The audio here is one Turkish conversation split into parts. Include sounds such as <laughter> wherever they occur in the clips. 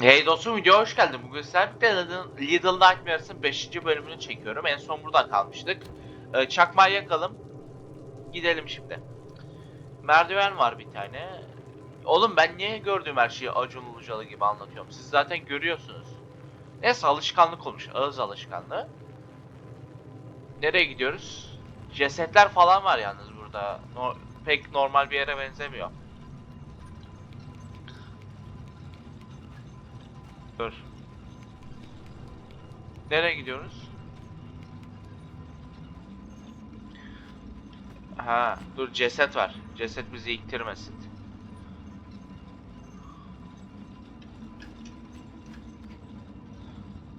Hey dostum videoya hoş geldin. Bugün sizlerle Little, Nightmares'ın 5. bölümünü çekiyorum. En son buradan kalmıştık. Ee, çakmağı yakalım. Gidelim şimdi. Merdiven var bir tane. Oğlum ben niye gördüğüm her şeyi Acun Ilıcalı gibi anlatıyorum? Siz zaten görüyorsunuz. Neyse alışkanlık olmuş. Ağız alışkanlığı. Nereye gidiyoruz? Cesetler falan var yalnız burada. No- pek normal bir yere benzemiyor. Dur. Nereye gidiyoruz? Ha, dur ceset var. Ceset bizi iktirmesin.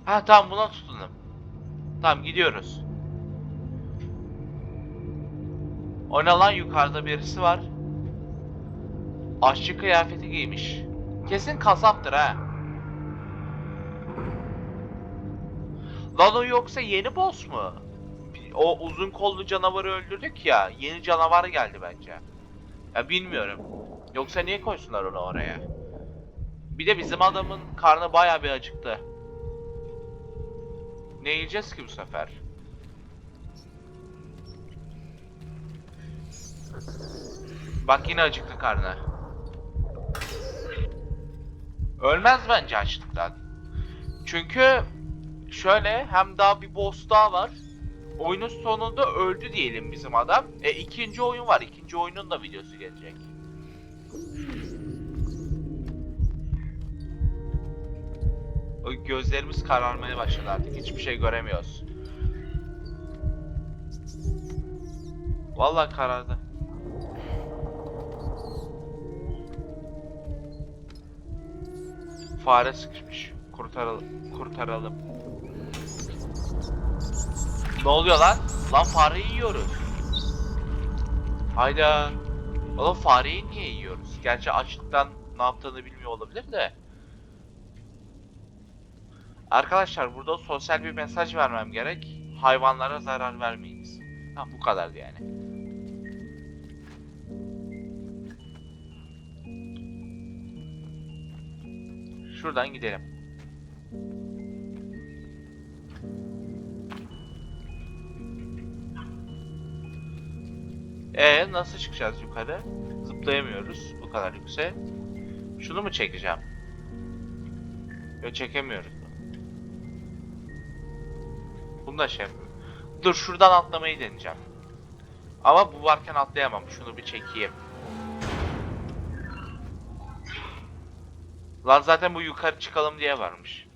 Ha tamam buna tutundum. Tamam gidiyoruz. O ne yukarıda birisi var. Aşçı kıyafeti giymiş. Kesin kasaptır ha. Lan o yoksa yeni boss mu? O uzun kollu canavarı öldürdük ya. Yeni canavar geldi bence. Ya bilmiyorum. Yoksa niye koysunlar onu oraya? Bir de bizim adamın karnı baya bir acıktı. Ne yiyeceğiz ki bu sefer? Bak yine acıktı karnı. Ölmez bence açlıktan. Çünkü şöyle hem daha bir boss daha var. Oyunun sonunda öldü diyelim bizim adam. E ikinci oyun var. İkinci oyunun da videosu gelecek. O gözlerimiz kararmaya başladı artık. Hiçbir şey göremiyoruz. Vallahi karardı. Fare sıkışmış. Kurtaralım. Kurtaralım. Ne oluyor lan? Lan fareyi yiyoruz. Hayda. Oğlum fareyi niye yiyoruz? Gerçi açlıktan ne yaptığını bilmiyor olabilir de. Arkadaşlar burada sosyal bir mesaj vermem gerek. Hayvanlara zarar vermeyiniz. Tamam bu kadardı yani. Şuradan gidelim. Ee nasıl çıkacağız yukarı? Zıplayamıyoruz bu kadar yüksek. Şunu mu çekeceğim? Yok çekemiyoruz. Bunu da şey. Dur şuradan atlamayı deneyeceğim. Ama bu varken atlayamam. Şunu bir çekeyim. Lan zaten bu yukarı çıkalım diye varmış.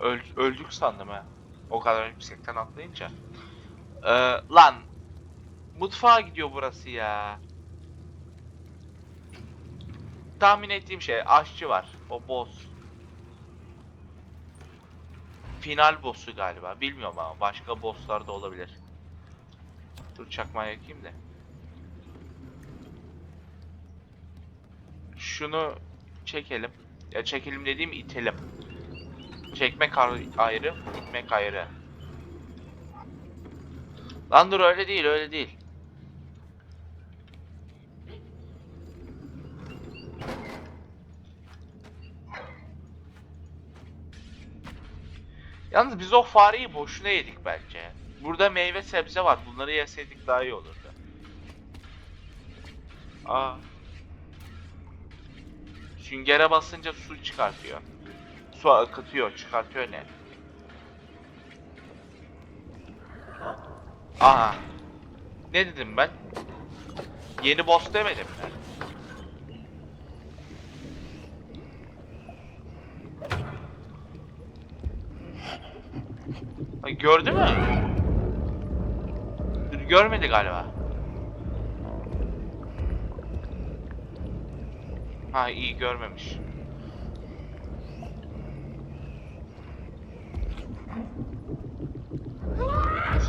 Öl öldük sandım ha. O kadar yüksekten atlayınca. Ee, lan mutfağa gidiyor burası ya. Tahmin ettiğim şey aşçı var. O boss. Final boss'u galiba. Bilmiyorum ama başka bosslar da olabilir. Dur çakmağı yakayım da. Şunu çekelim. Ya çekelim dediğim itelim. Çekmek ayrı, itmek ayrı. Lan dur öyle değil, öyle değil. Yalnız biz o fareyi boşuna yedik bence. Burada meyve sebze var. Bunları yeseydik daha iyi olurdu. Aa. Süngere basınca su çıkartıyor. Su akıtıyor, çıkartıyor ne? Aha. Ne dedim ben? Yeni boss demedim mi? Gördü mü? Görmedi galiba. Ha iyi görmemiş. Bu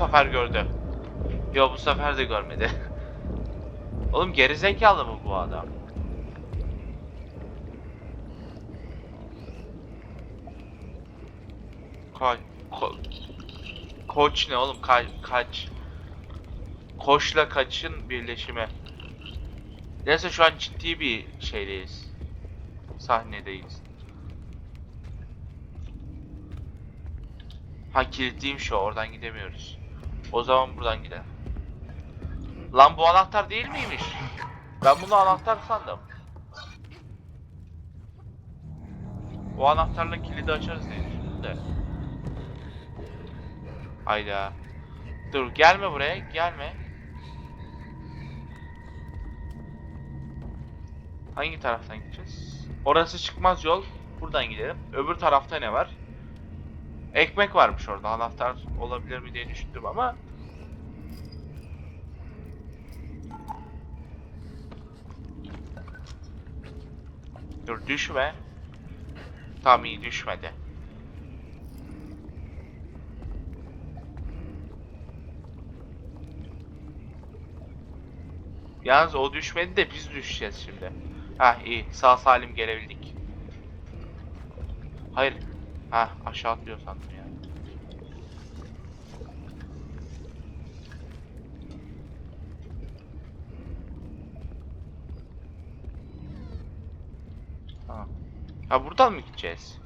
sefer gördü. Yo bu sefer de görmedi. <laughs> Oğlum gerizekalı mı bu adam? Koy. Ko Koç ne oğlum? Ka kaç. Koçla kaçın birleşimi. Neyse şu an ciddi bir şeydeyiz. Sahnedeyiz. Ha kilitliymiş o oradan gidemiyoruz. O zaman buradan gidelim. Lan bu anahtar değil miymiş? Ben bunu anahtar sandım. Bu anahtarla kilidi açarız diye düşündüm de. Hayda. Dur gelme buraya gelme. Hangi taraftan gideceğiz? Orası çıkmaz yol. Buradan gidelim. Öbür tarafta ne var? Ekmek varmış orada. Anahtar olabilir mi diye düşündüm ama Dur düşme. Tam iyi düşmedi. Yalnız o düşmedi de biz düşeceğiz şimdi. Ha iyi sağ salim gelebildik. Hayır. Ha aşağı atlıyor sandım ya. Ha. Ha buradan mı gideceğiz?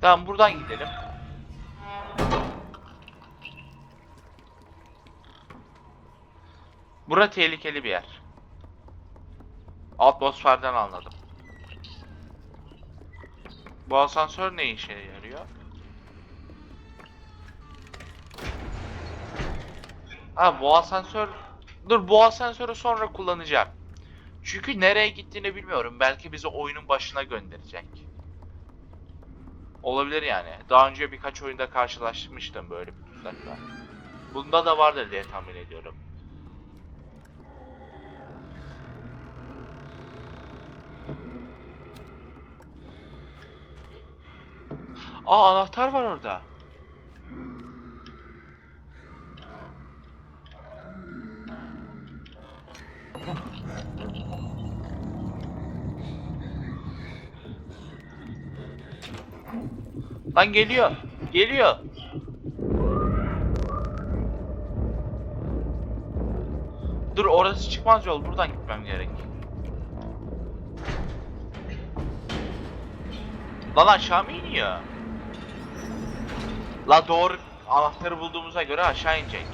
Tamam buradan gidelim. Bura tehlikeli bir yer. Atmosferden anladım. Bu asansör ne işe yarıyor? Ha bu asansör... Dur bu asansörü sonra kullanacağım. Çünkü nereye gittiğini bilmiyorum. Belki bizi oyunun başına gönderecek. Olabilir yani. Daha önce birkaç oyunda karşılaşmıştım böyle bir tuzakla. Bunda da vardır diye tahmin ediyorum. Aa anahtar var orada. Lan geliyor. Geliyor. Dur orası çıkmaz yol. Buradan gitmem gerek. Lan aşağı mı iniyor? La doğru anahtarı bulduğumuza göre aşağı inecek.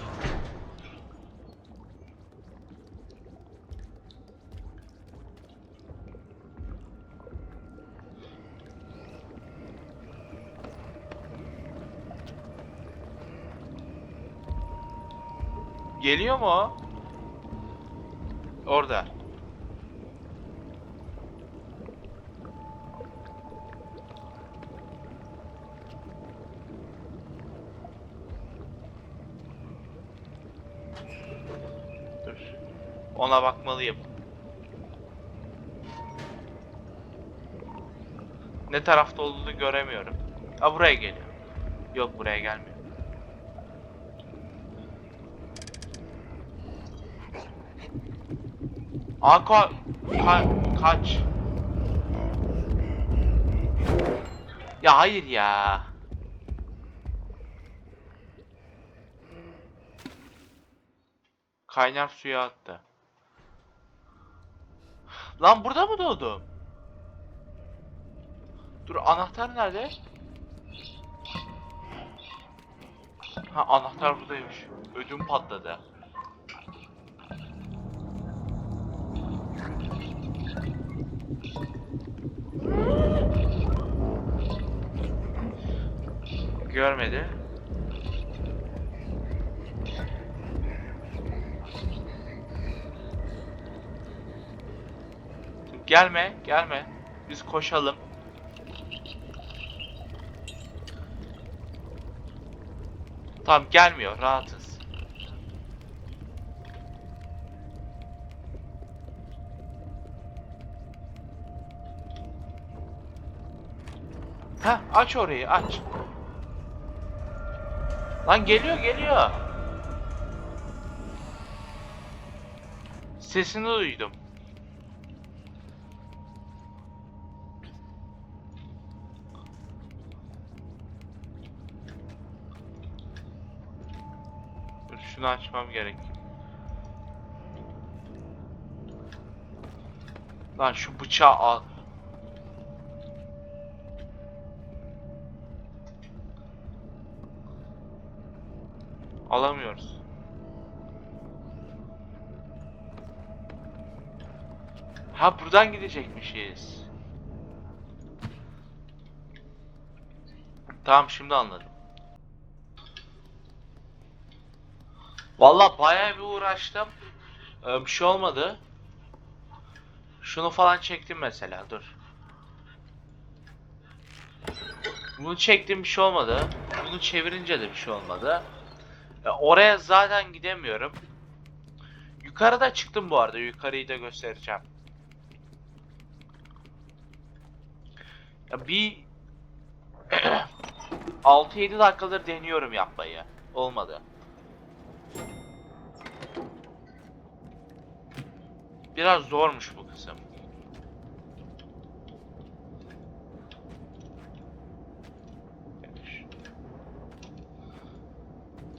Geliyor mu o? Orada. Dur. Ona bakmalıyım. Ne tarafta olduğunu göremiyorum. Ha buraya geliyor. Yok buraya gelmiyor. Aa ka ka kaç. Ya hayır ya. Kaynar suya attı. Lan burada mı doğdum? Dur anahtar nerede? Ha anahtar buradaymış. Ödüm patladı. Görmedi. Gelme, gelme. Biz koşalım. Tamam gelmiyor, rahatız. Ha, aç orayı, aç. Lan geliyor, geliyor. Sesini duydum. şunu açmam gerek. Lan şu bıçağı al. Alamıyoruz. Ha buradan gidecekmişiz. Tamam şimdi anladım. Vallahi bayağı bir uğraştım. Ee, bir şey olmadı. Şunu falan çektim mesela dur. Bunu çektim bir şey olmadı. Bunu çevirince de bir şey olmadı. E, oraya zaten gidemiyorum. Yukarıda çıktım bu arada. Yukarıyı da göstereceğim. Ya bir <clears throat> 6-7 dakikadır deniyorum yapmayı. Olmadı. Biraz zormuş bu kısım.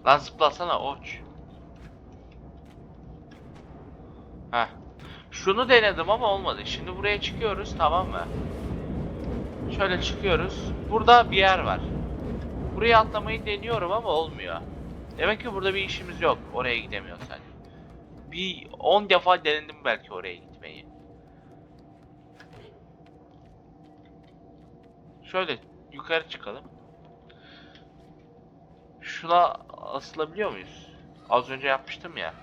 Lan zıplasana oç. Heh. Şunu denedim ama olmadı. Şimdi buraya çıkıyoruz tamam mı? Şöyle çıkıyoruz. Burada bir yer var. Buraya atlamayı deniyorum ama olmuyor. Demek ki burada bir işimiz yok. Oraya gidemiyoruz hani. Bir 10 defa denedim belki oraya gitmeyi. Şöyle yukarı çıkalım. Şuna asılabiliyor muyuz? Az önce yapmıştım ya.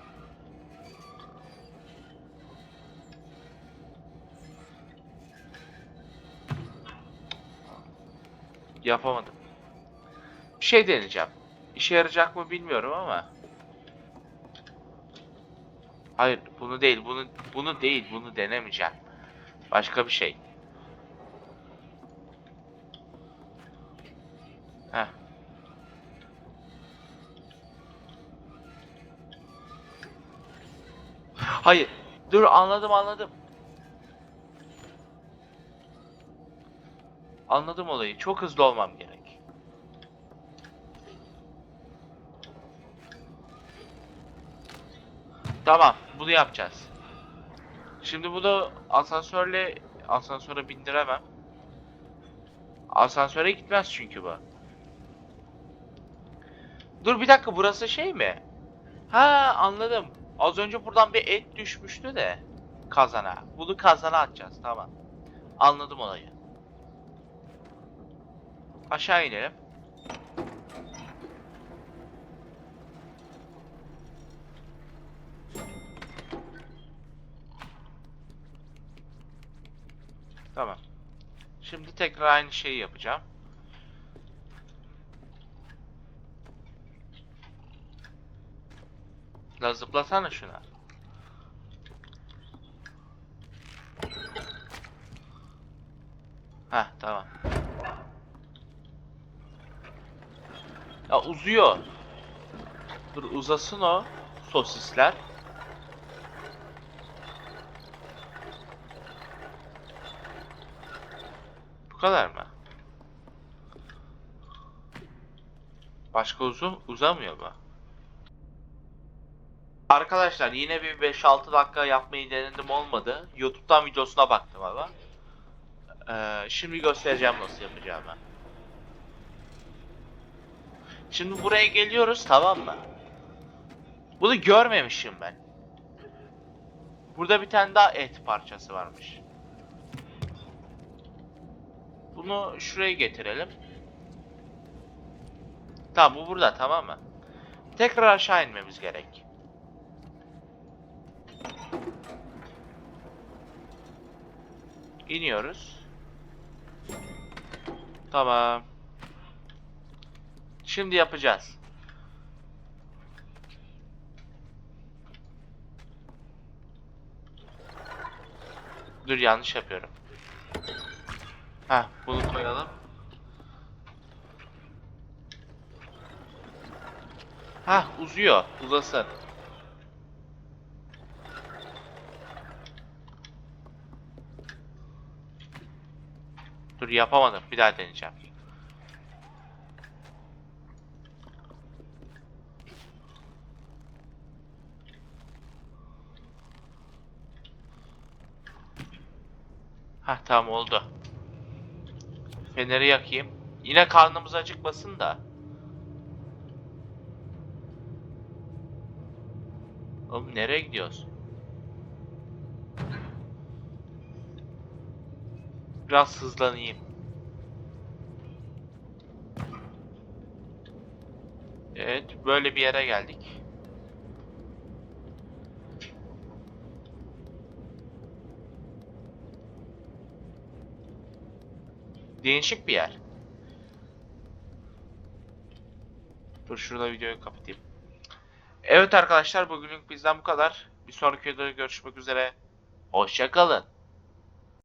Yapamadım. Bir şey deneyeceğim. İşe yarayacak mı bilmiyorum ama. Hayır, bunu değil, bunu bunu değil, bunu denemeyeceğim. Başka bir şey. Heh. Hayır. Dur anladım anladım. Anladım olayı. Çok hızlı olmam gerek. Tamam, bunu yapacağız. Şimdi bunu asansörle asansöre bindiremem. Asansöre gitmez çünkü bu. Dur bir dakika burası şey mi? Ha anladım. Az önce buradan bir et düşmüştü de kazana. Bunu kazana atacağız tamam. Anladım olayı. Aşağı inelim. Tamam. Şimdi tekrar aynı şeyi yapacağım. La zıplasana şuna. Heh tamam. Ya uzuyor. Dur uzasın o sosisler. Bu kadar mı? Başka uzun uzamıyor mu? Arkadaşlar yine bir 5-6 dakika yapmayı denedim olmadı. YouTube'dan videosuna baktım ama. Ee, şimdi göstereceğim nasıl yapacağımı. Şimdi buraya geliyoruz tamam mı? Bunu görmemişim ben. Burada bir tane daha et parçası varmış. Bunu şuraya getirelim. Tamam bu burada tamam mı? Tekrar aşağı inmemiz gerek. İniyoruz. Tamam. Şimdi yapacağız. Dur yanlış yapıyorum. Ha, bunu koyalım. Ha, uzuyor. Uzasın. Dur yapamadım. Bir daha deneyeceğim. Hah tamam oldu. Feneri yakayım. Yine karnımız acıkmasın da. Oğlum nereye gidiyoruz? Biraz hızlanayım. Evet, böyle bir yere geldik. Değişik bir yer. Dur şurada videoyu kapatayım. Evet arkadaşlar bugünlük bizden bu kadar. Bir sonraki videoda görüşmek üzere. Hoşçakalın.